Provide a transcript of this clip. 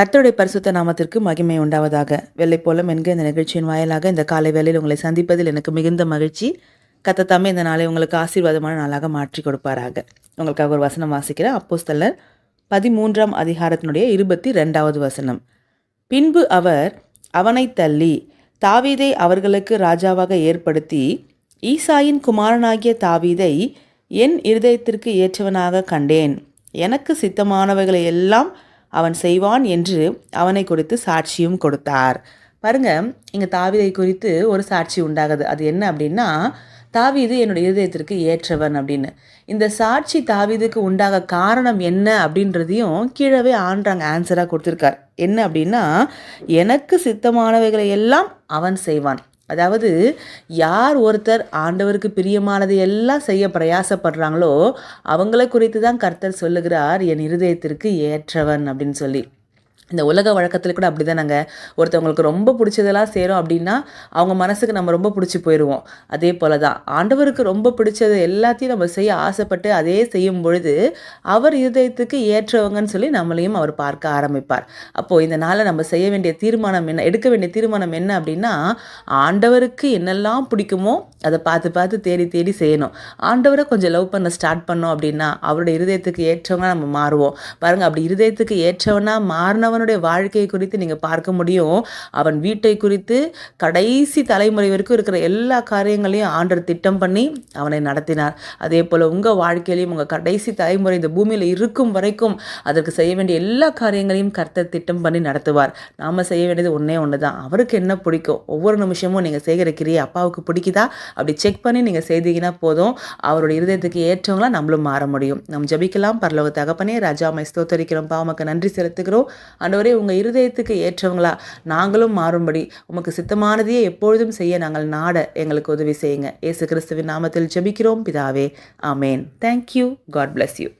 கர்த்தருடைய பரிசுத்த நாமத்திற்கு மகிமை உண்டாவதாக. வெள்ளை போலம் என்கிற இந்த நிகழ்ச்சியின் வாயிலாக இந்த காலை வேளையில் உங்களை சந்திப்பதில் எனக்கு மிகுந்த மகிழ்ச்சி. கத்தத்தாமே இந்த நாளை உங்களுக்கு ஆசீர்வாதமான நாளாக மாற்றி கொடுப்பாராக. உங்களுக்காக ஒரு வசனம் வாசிக்கிறேன் அப்போஸ்தலர் பதிமூன்றாம் அதிகாரத்தினுடைய இருபத்தி ரெண்டாவது வசனம். பின்பு அவர் அவனை தள்ளி தாவீதை அவர்களுக்கு ராஜாவாக ஏற்படுத்தி ஈசாயின் குமாரனாகிய தாவீதை என் இருதயத்திற்கு ஏற்றவனாக கண்டேன். எனக்கு சித்தமானவைகளை எல்லாம் அவன் செய்வான் என்று அவனை குறித்து சாட்சியும் கொடுத்தார். பாருங்க இங்கே தாவீதை குறித்து ஒரு சாட்சி உண்டாகுது. அது என்ன அப்படின்னா தாவீது என்னுடைய இருதயத்திற்கு ஏற்றவன் அப்படின்னு. இந்த சாட்சி தாவீதுக்கு உண்டாக காரணம் என்ன அப்படின்றதையும் கீழவே ஆண்டாங்க ஆன்சராக கொடுத்துருக்கார். என்ன அப்படின்னா எனக்கு சித்தமானவைகளை எல்லாம் அவன் செய்வான். அதாவது யார் ஒருத்தர் ஆண்டவருக்கு பிரியமானதை எல்லாம் செய்ய பிரயாசப்படுறாங்களோ அவங்கள குறித்து தான் கர்த்தர் சொல்லுகிறார் என் இருதயத்திற்கு ஏற்றவன் அப்படின்னு சொல்லி. இந்த உலக வழக்கத்தில் கூட அப்படி தானங்க ஒருத்தவங்களுக்கு ரொம்ப பிடிச்சதெல்லாம் செய்கிறோம் அப்படின்னா அவங்க மனசுக்கு நம்ம ரொம்ப பிடிச்சி போயிடுவோம் அதே போல தான் ஆண்டவருக்கு ரொம்ப பிடிச்சது எல்லாத்தையும் நம்ம செய்ய ஆசைப்பட்டு அதே செய்யும் பொழுது அவர் இருதயத்துக்கு ஏற்றவங்கன்னு சொல்லி நம்மளையும் அவர் பார்க்க ஆரம்பிப்பார். அப்போது இந்த நாளை நம்ம செய்ய வேண்டிய தீர்மானம் என்ன எடுக்க வேண்டிய தீர்மானம் என்ன அப்படின்னா ஆண்டவருக்கு என்னெல்லாம் பிடிக்குமோ அதை பார்த்து பார்த்து தேடி தேடி செய்யணும். ஆண்டவரை கொஞ்சம் லவ் பண்ண ஸ்டார்ட் பண்ணோம் அப்படின்னா அவருடைய இருதயத்துக்கு ஏற்றவங்க நம்ம மாறுவோம். பாருங்கள் அப்படி இருதயத்துக்கு ஏற்றவனா மாறினவனுடைய வாழ்க்கையை குறித்து நீங்கள் பார்க்க முடியும். அவன் வீட்டை குறித்து கடைசி தலைமுறை வரைக்கும் இருக்கிற எல்லா காரியங்களையும் ஆண்டர் திட்டம் பண்ணி அவனை நடத்தினார். அதே போல் உங்கள் வாழ்க்கையிலையும் உங்கள் கடைசி தலைமுறை இந்த பூமியில் இருக்கும் வரைக்கும் அதற்கு செய்ய வேண்டிய எல்லா காரியங்களையும் கர்த்தர் திட்டம் பண்ணி நடத்துவார். நாம் செய்ய வேண்டியது ஒன்றே ஒன்று தான் அவருக்கு என்ன பிடிக்கும்? ஒவ்வொரு நிமிஷமும் நீங்கள் செய்கிற கிரியை அப்பாவுக்கு பிடிக்குதா? அப்படி செக் பண்ணி நீங்கள் செய்தீங்கன்னா போதும். அவருடைய இருதயத்துக்கு ஏற்றவங்களாம் நம்மளும் மாற முடியும். நம் ஜபிக்கலாம் பரலோக தகப்பனே ராஜாமை ஸ்தோத்தரிக்கிறோம். பாவமக்கு நன்றி செலுத்துகிறோம். ஆண்டவரே உங்கள் இருதயத்துக்கு ஏற்றவங்களா? நாங்களும் மாறும்படி. உமக்கு சித்தமானதையே எப்பொழுதும் செய்ய நாங்கள் நாட எங்களுக்கு உதவி செய்யுங்க. ஏசு கிறிஸ்துவின் நாமத்தில் ஜெபிக்கிறோம். பிதாவே ஆமேன். Thank you God bless you